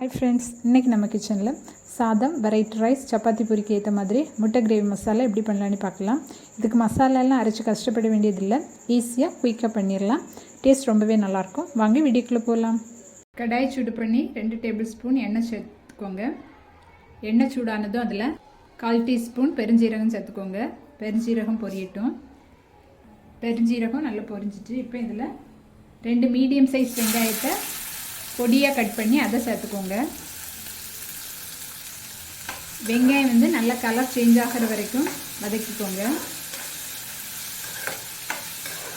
Hi friends இன்றைக்கி நம்ம கிச்சனில் சாதம் வெரைட்டி ரைஸ் சப்பாத்தி பொரிக்கு ஏற்ற மாதிரி முட்டை கிரேவி மசாலா எப்படி பண்ணலான்னு பார்க்கலாம். இதுக்கு மசாலாலாம் அரைச்சி கஷ்டப்பட வேண்டியதில்லை. ஈஸியாக குயிக்காக பண்ணிடலாம். டேஸ்ட் ரொம்பவே நல்லாயிருக்கும். வாங்க வீடியோக்குள்ளே போகலாம். கடாய் சூடு பண்ணி ரெண்டு டேபிள் ஸ்பூன் எண்ணெய் சேர்த்துக்கோங்க. எண்ணெய் சூடானதும் அதில் கால் டீஸ்பூன் பெருஞ்சீரகம் சேர்த்துக்கோங்க. பெருஞ்சீரகம் பொரியட்டும். பெருஞ்சீரகம் நல்லா பொரிஞ்சிட்டு இப்போ இதில் ரெண்டு மீடியம் சைஸ் வெங்காயத்தை பொடியாக கட் பண்ணி அதை சேர்த்துக்கோங்க. வெங்காயம் வந்து நல்ல கலர் சேஞ்ச் ஆகிற வரைக்கும் வதக்கிக்கோங்க.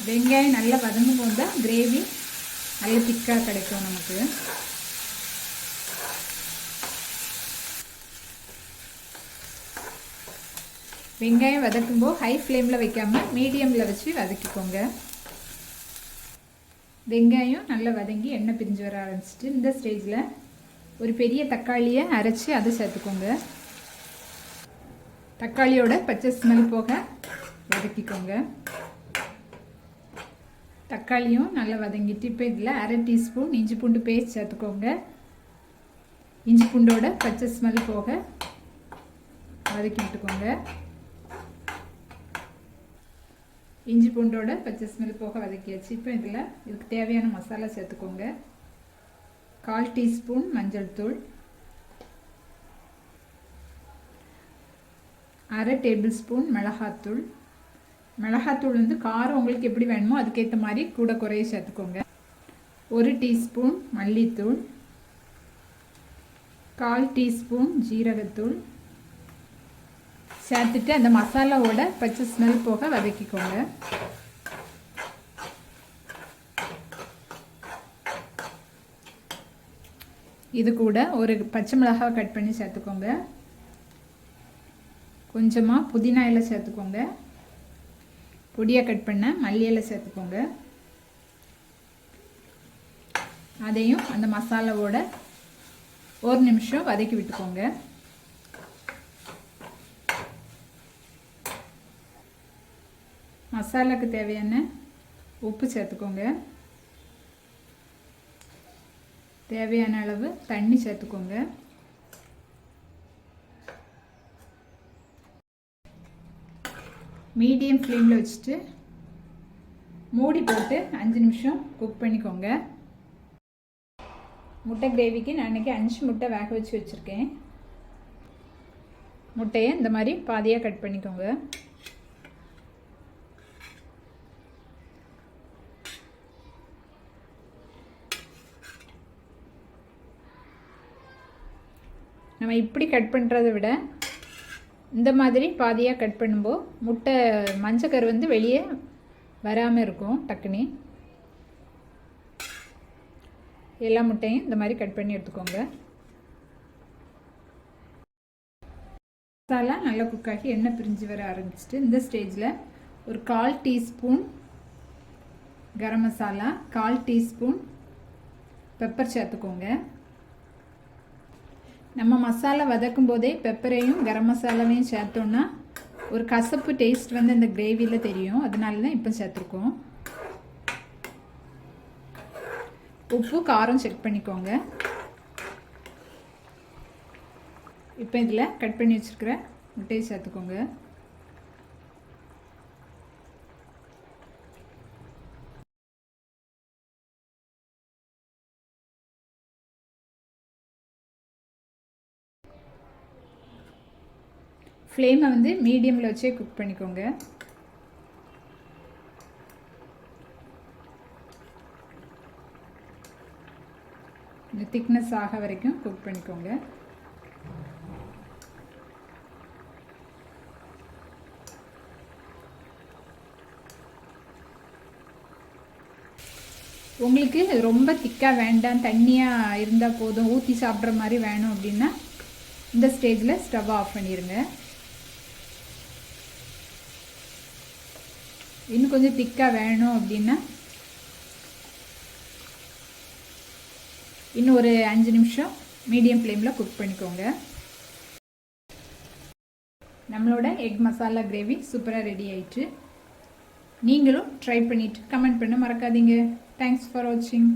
வெங்காயம் நல்லா வதங்கும் போது தான் கிரேவி நல்ல திக்காக கிடைக்கும் நமக்கு. வெங்காயம் வதக்கும்போது ஹை ஃப்ளேமில் வைக்காமல் மீடியமில் வச்சு வதக்கிக்கோங்க. வெங்காயம் நல்லா வதங்கி எண்ணெய் பிரிஞ்சு வர ஆரம்பிச்சிட்டு இந்த ஸ்டேஜில் ஒரு பெரிய தக்காளியை அரைச்சி அதை சேர்த்துக்கோங்க. தக்காளியோட பச்சை ஸ்மெல் போக வதக்கிக்கோங்க. தக்காளியும் நல்லா வதங்கிட்டு இப்போ இதில் அரை டீஸ்பூன் இஞ்சி பூண்டு பேஸ்ட் சேர்த்துக்கோங்க. இஞ்சி பூண்டோட பச்சை ஸ்மெல் போக வதக்கி விட்டுக்கோங்க. இஞ்சி பூண்டோட பச்சை ஸ்மெல் போக வதக்கியாச்சு. இப்போ இதில் இதுக்கு தேவையான மசாலா சேர்த்துக்கோங்க. கால் டீஸ்பூன் மஞ்சள் தூள். அரை டேபிள் ஸ்பூன் மிளகாத்தூள். மிளகாத்தூள் வந்து காரம் உங்களுக்கு எப்படி வேணுமோ அதுக்கேற்ற மாதிரி கூட குறைய சேர்த்துக்கோங்க. ஒரு டீஸ்பூன் மல்லித்தூள். கால் டீஸ்பூன் ஜீரகத்தூள். சேர்த்துட்டு அந்த மசாலாவோட பச்சை ஸ்மெல் போக வதக்கிக்கோங்க. இது கூட ஒரு பச்சை மிளகாய் கட் பண்ணி சேர்த்துக்கோங்க. கொஞ்சமாக புதினா இலை சேர்த்துக்கோங்க. பொடியாக கட் பண்ண மல்லி இலை சேர்த்துக்கோங்க. அதையும் அந்த மசாலாவோட ஒரு நிமிஷம் வதக்கி விட்டுக்கோங்க. மசாலாக்கு தேவையான உப்பு சேர்த்துக்கோங்க. தேவையான அளவு தண்ணி சேர்த்துக்கோங்க. மீடியம் ஃப்ளேமில் வச்சுட்டு மூடி போட்டு அஞ்சு நிமிஷம் குக் பண்ணிக்கோங்க. முட்டை கிரேவிக்கு நான் இன்றைக்கி அஞ்சு முட்டை வேக வச்சு வச்சுருக்கேன். முட்டையை இந்த மாதிரி பாதியாக கட் பண்ணிக்கோங்க. நம்ம இப்படி கட் பண்ணுறத விட இந்த மாதிரி பாதியாக கட் பண்ணும்போது முட்டை மஞ்சக்கரு வந்து வெளியே வராமல் இருக்கும் டக்குனி. எல்லா முட்டையும் இந்த மாதிரி கட் பண்ணி எடுத்துக்கோங்க. மசாலா நல்லா குக்காகி எண்ணெய் பிரிஞ்சு வர ஆரம்பிச்சிட்டு இந்த ஸ்டேஜில் ஒரு கால் டீஸ்பூன் கரம் மசாலா கால் டீஸ்பூன் பெப்பர் சேர்த்துக்கோங்க. நம்ம மசாலா வதக்கும் போதே பெப்பரையும் கரம் மசாலாவையும் சேர்த்தோன்னா ஒரு கசப்பு டேஸ்ட் வந்து இந்த கிரேவியில் தெரியும். அதனால தான் இப்போ சேர்த்துருக்கோம். உப்பு காரம் செக் பண்ணிக்கோங்க. இப்போ இதில் கட் பண்ணி வச்சுருக்கிற முட்டையை சேர்த்துக்கோங்க. ஃப்ளேமை வந்து மீடியமில் வச்சே குக் பண்ணிக்கோங்க. இந்த திக்னஸ் ஆக வரைக்கும் குக் பண்ணிக்கோங்க. உங்களுக்கு ரொம்ப திக்காக வேண்டாம் தண்ணியாக இருந்தால் போதும் ஊற்றி சாப்பிட்ற மாதிரி வேணும் அப்படின்னா இந்த ஸ்டேஜில் ஸ்டவ் ஆஃப் பண்ணிடுங்க இன்னும் கொஞ்சம் திக்காக வேணும் அப்படின்னா இன்னும் ஒரு அஞ்சு நிமிஷம் மீடியம் ஃப்ளேமில் குக் பண்ணிக்கோங்க. நம்மளோட எக் மசாலா கிரேவி சூப்பராக ரெடி ஆயிட்டு நீங்களும் ட்ரை பண்ணிவிட்டு கமெண்ட் பண்ண மறக்காதீங்க. தேங்க்ஸ் ஃபார் வாட்சிங்